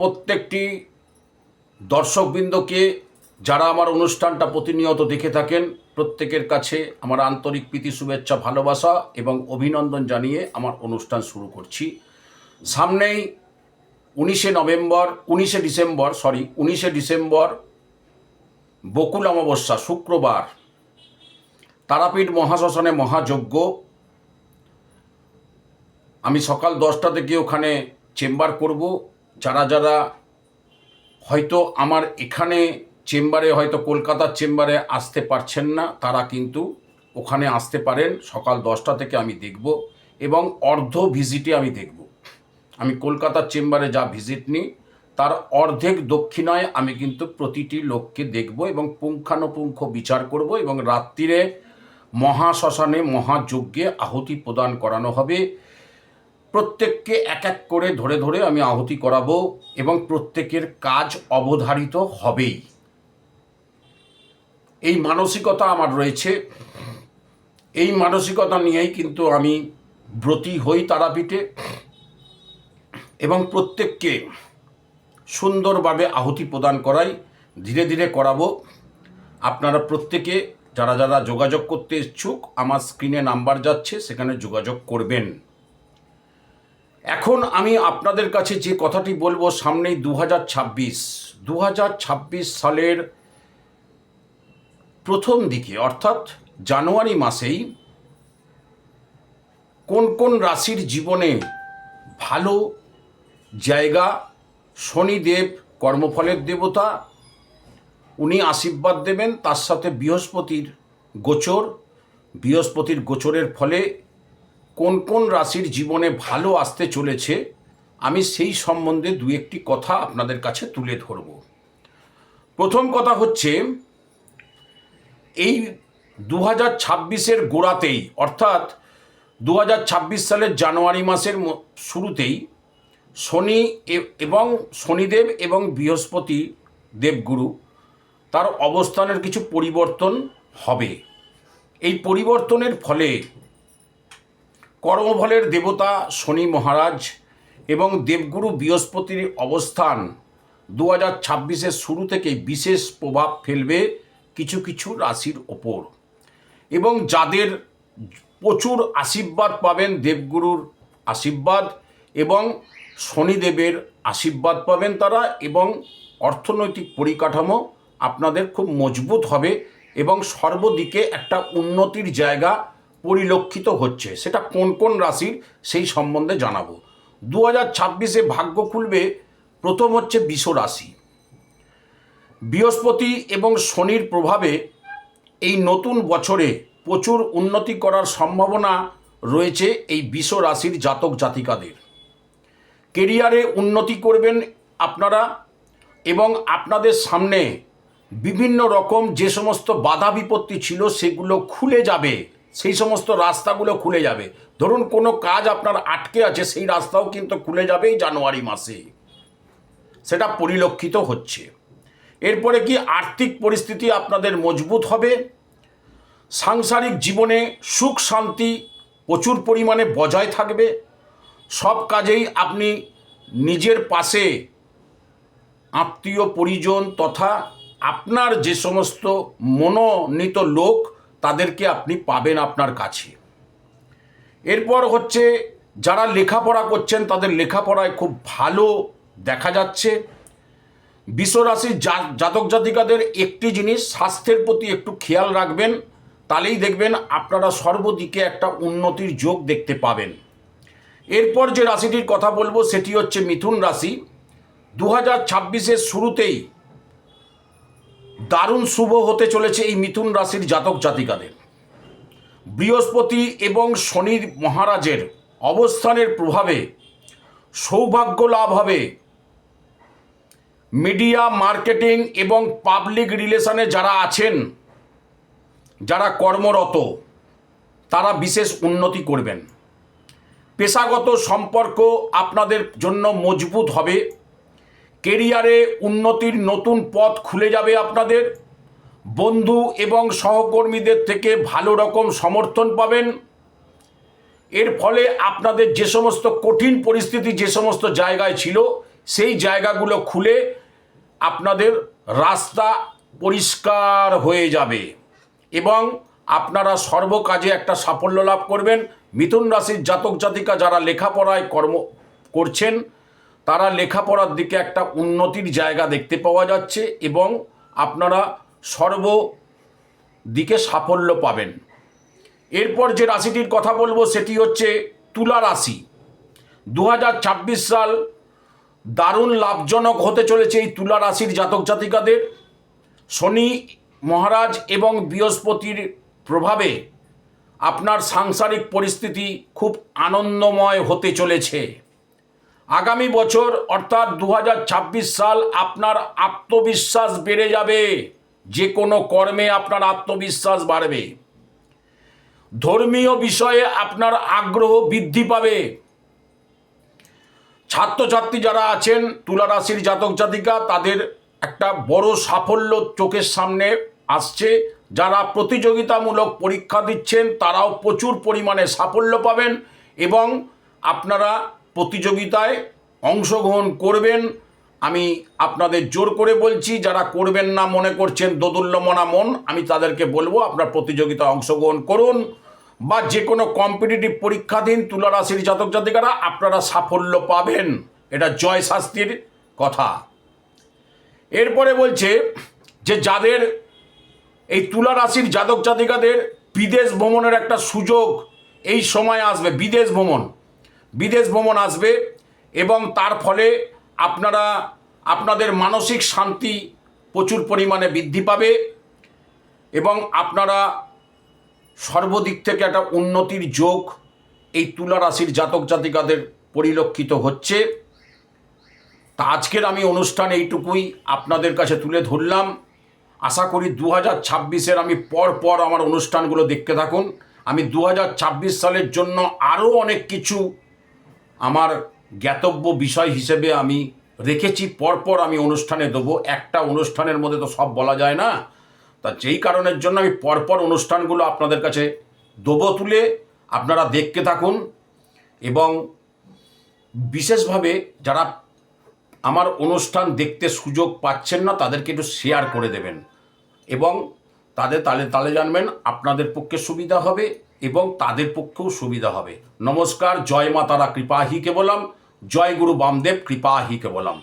প্রত্যেকটি দর্শকবৃন্দকে যারা আমার অনুষ্ঠানটা প্রতিনিয়ত দেখে থাকেন, প্রত্যেকের কাছে আমার আন্তরিক প্রীতি, শুভেচ্ছা, ভালোবাসা এবং অভিনন্দন জানিয়ে আমার অনুষ্ঠান শুরু করছি। সামনেই উনিশে নভেম্বর, উনিশে ডিসেম্বর সরি উনিশে ডিসেম্বর, বকুল অমাবস্যা, শুক্রবার, তারাপীঠ মহাশ্মশানে মহাযজ্ঞ। আমি সকাল দশটা থেকে ওখানে চেম্বার করব। যারা যারা হয়তো আমার এখানে চেম্বারে, হয়তো কলকাতার চেম্বারে আসতে পারছেন না, তারা কিন্তু ওখানে আসতে পারেন। সকাল দশটা থেকে আমি দেখব এবং অর্ধ ভিজিটে আমি দেখব। আমি কলকাতার চেম্বারে যা ভিজিট নিই, তার অর্ধেক দক্ষিণায় আমি কিন্তু প্রতিটি লোককে দেখব এবং পুঙ্খানুপুঙ্খ বিচার করব এবং রাত্রিরে মহাশ্মশানে মহাযজ্ঞে আহুতি প্রদান করানো হবে। প্রত্যেককে এক এক করে ধরে ধরে আমি আহুতি করাবো এবং প্রত্যেকের কাজ অবধারিত হবেই। এই মানসিকতা আমার রয়েছে। এই মানসিকতা নিয়েই কিন্তু আমি ব্রতী হই তারাপীঠে এবং প্রত্যেককে সুন্দরভাবে আহুতি প্রদান করাই ধীরে ধীরে করাবো। আপনারা প্রত্যেকে যারা যারা যোগাযোগ করতে ইচ্ছুক, আমার স্ক্রিনে নাম্বার যাচ্ছে, সেখানে যোগাযোগ করবেন। এখন আমি আপনাদের কাছে যে কথাটি বলব সামনেই দু হাজার ছাব্বিশ দু হাজার ছাব্বিশ সালের প্রথম দিকে, অর্থাৎ জানুয়ারি মাসেই কোন কোন রাশির জীবনে ভালো জায়গা, শনিদেব কর্মফলের দেবতা, উনি আশীর্বাদ দেবেন, তার সাথে বৃহস্পতির গোচর, বৃহস্পতির গোচরের ফলে কোন কোন রাশির জীবনে ভালো আসতে চলেছে, আমি সেই সম্বন্ধে দু একটি কথা আপনাদের কাছে তুলে ধরব। প্রথম কথা হচ্ছে, এই দু হাজার ছাব্বিশের গোড়াতেই, অর্থাৎ দু হাজার ছাব্বিশ সালের জানুয়ারি মাসের শুরুতেই শনি এবং শনিদেব এবং বৃহস্পতি দেবগুরু তার অবস্থানের কিছু পরিবর্তন হবে। এই পরিবর্তনের ফলে কর্মফলের দেবতা শনি মহারাজ এবং দেবগুরু বৃহস্পতির অবস্থান দু হাজার ছাব্বিশের শুরু থেকে বিশেষ প্রভাব ফেলবে কিছু কিছু রাশির ওপর। এবং যাদের প্রচুর আশীর্বাদ পাবেন, দেবগুরুর আশীর্বাদ এবং শনিদেবের আশীর্বাদ পাবেন তারা এবং অর্থনৈতিক পরিকাঠামো আপনাদের খুব মজবুত হবে এবং সর্বদিকে একটা উন্নতির জায়গা পরিলক্ষিত হচ্ছে। সেটা কোন কোন রাশির সেই সম্বন্ধে জানাব। দু হাজার ছাব্বিশে ভাগ্য খুলবে, প্রথম হচ্ছে বিষ রাশি। বৃহস্পতি এবং শনির প্রভাবে এই নতুন বছরে প্রচুর উন্নতি করার সম্ভাবনা রয়েছে এই বিষ রাশির জাতক জাতিকাদের। কেরিয়ারে উন্নতি করবেন আপনারা এবং আপনাদের সামনে বিভিন্ন রকম যে সমস্ত বাধা বিপত্তি ছিল সেগুলো খুলে যাবে। সেই সমস্ত রাস্তাগুলো খুলে যাবে। ধরুন কোনো কাজ আপনার আটকে আছে, সেই রাস্তাও কিন্তু খুলে যাবে এই জানুয়ারি মাসে। সেটা পরিলক্ষিত হচ্ছে। এরপরে কি আর্থিক পরিস্থিতি আপনাদের মজবুত হবে? সাংসারিক জীবনে সুখ, শান্তি প্রচুর পরিমাণে বজায় থাকবে। সব কাজেই আপনি নিজের পাশে আত্মীয়, পরিজন তথা আপনার যে সমস্ত মনোনীত লোক তাদেরকে আপনি পাবেন আপনার কাছে। এরপর হচ্ছে, যারা লেখাপড়া করছেন, তাদের লেখাপড়ায় খুব ভালো দেখা যাচ্ছে। বিশ্বরাশির জাতক জাতিকাদের একটি জিনিস, স্বাস্থ্যের প্রতি একটু খেয়াল রাখবেন, তাহলেই দেখবেন আপনারা সর্বদিকে একটা উন্নতির যোগ দেখতে পাবেন। এরপর যে রাশিটির কথা বলব, সেটি হচ্ছে মিথুন রাশি। দু হাজার শুরুতেই দারুণ শুভ হতে চলেছে এই মিথুন রাশির জাতক জাতিকাদের। বৃহস্পতি এবং শনি মহারাজের অবস্থানের প্রভাবে সৌভাগ্য লাভ হবে। মিডিয়া, মার্কেটিং এবং পাবলিক রিলেশনে যারা আছেন, যারা কর্মরত, তারা বিশেষ উন্নতি করবেন। পেশাগত সম্পর্ক আপনাদের জন্য মজবুত হবে। কেরিয়ারে উন্নতির নতুন পথ খুলে যাবে আপনাদের। বন্ধু এবং সহকর্মীদের থেকে ভালো রকম সমর্থন পাবেন। এর ফলে আপনাদের যে সমস্ত কঠিন পরিস্থিতি, যে সমস্ত জায়গায় ছিল, সেই জায়গাগুলো খুলে আপনাদের রাস্তা পরিষ্কার হয়ে যাবে এবং আপনারা সর্বকাজে একটা সাফল্য লাভ করবেন। মিথুন রাশির জাতক জাতিকা যারা লেখাপড়ায় কর্ম করছেন তারা লেখাপড়ার দিকে একটা উন্নতির জায়গা দেখতে পাওয়া যাচ্ছে এবং আপনারা সর্ব দিকে সাফল্য পাবেন। এরপর যে রাশিটির কথা বলব সেটি হচ্ছে তুলা রাশি। দু হাজার ছাব্বিশ সাল দারুণ লাভজনক হতে চলেছে এই তুলা রাশির জাতক জাতিকাদের। শনি মহারাজ এবং বৃহস্পতির প্রভাবে আপনার সাংসারিক পরিস্থিতি খুব আনন্দময় হতে চলেছে। আগামী বছর, অর্থাৎ দু হাজার ছাব্বিশ সাল আপনার আত্মবিশ্বাস বেড়ে যাবে। যে কোনো কর্মে আপনার আত্মবিশ্বাস বাড়বে। ধর্মীয় বিষয়ে আপনার আগ্রহ বৃদ্ধি পাবে। ছাত্রছাত্রী যারা আছেন তুলা রাশির জাতক জাতিকা, তাদের একটা বড় সাফল্য চোখের সামনে আসছে। যারা প্রতিযোগিতামূলক পরীক্ষা দিচ্ছেন, তারাও প্রচুর পরিমাণে সাফল্য পাবেন এবং আপনারা প্রতিযোগিতায় অংশগ্রহণ করবেন। আমি আপনাদের জোর করে বলছি, যারা করবেন না, মনে করছেন দোদুল্যমনা মন আমি তাদেরকে বলব, আপনার প্রতিযোগিতায় অংশগ্রহণ করুন বা যে কোনো কম্পিটিটিভ পরীক্ষা দিন তুলা রাশির জাতক জাতিকারা, আপনারা সাফল্য পাবেন। এটা জয় শাস্তির কথা। এরপরে বলছে যে যাদের এই তুলা রাশির জাতক জাতিকাদের বিদেশ ভ্রমণের একটা সুযোগ এই সময় আসবে, বিদেশ ভ্রমণ। বিদেশ ভ্রমণ আসবে এবং তার ফলে আপনারা, আপনাদের মানসিক শান্তি প্রচুর পরিমাণে বৃদ্ধি পাবে এবং আপনারা সর্বদিক থেকে একটা উন্নতির যোগ এই তুলা রাশির জাতক জাতিকাদের পরিলক্ষিত হচ্ছে। তা আজকের আমি অনুষ্ঠান এইটুকুই আপনাদের কাছে তুলে ধরলাম। আশা করি দু হাজার ছাব্বিশের আমি পর পর আমার অনুষ্ঠানগুলো দেখতে থাকুন। আমি দু হাজার ছাব্বিশ সালের জন্য আরও অনেক কিছু আমার জ্ঞাতব্য বিষয় হিসেবে আমি রেখেছি, পরপর আমি অনুষ্ঠানে দেবো। একটা অনুষ্ঠানের মধ্যে তো সব বলা যায় না। তা যেই কারণের জন্য আমি পরপর অনুষ্ঠানগুলো আপনাদের কাছে দেবো তুলে আপনারা দেখতে থাকুন। এবং বিশেষভাবে যারা আমার অনুষ্ঠান দেখতে সুযোগ পাচ্ছেন না, তাদেরকে একটু শেয়ার করে দেবেন। এবং তাদের তালে তালে জানবেন, আপনাদের পক্ষে সুবিধা হবে। এবং তাদের পক্ষেও সুবিধা হবে। নমস্কার, জয় মাতারা কৃপাহি কৃপা হি কে বলাম জয় গুরু বামদেব কৃপাহি কেবলম।